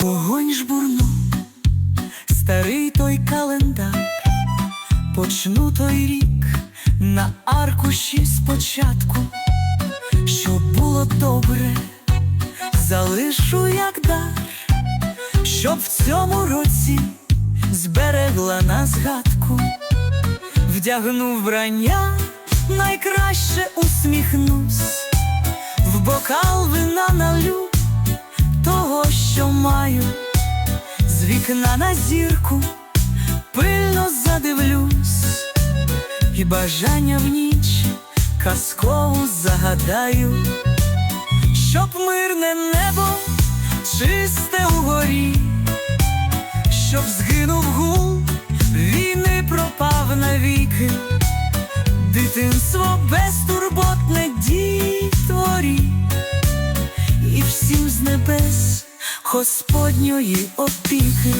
Вогонь жбурну, старий той календар, почну той рік на аркуші спочатку, щоб було добре, залишу як дар, щоб в цьому році зберегла на згадку, вдягну вбрання, найкраще усміхнусь, в бокал вікна на зірку пильно задивлюсь, і бажання в ніч казкову загадаю, щоб мирне небо чисте угорі, щоб згинув гул, війни пропав навіки, дитинство безтурботне дітворі. І всім з небес Господньої опіки.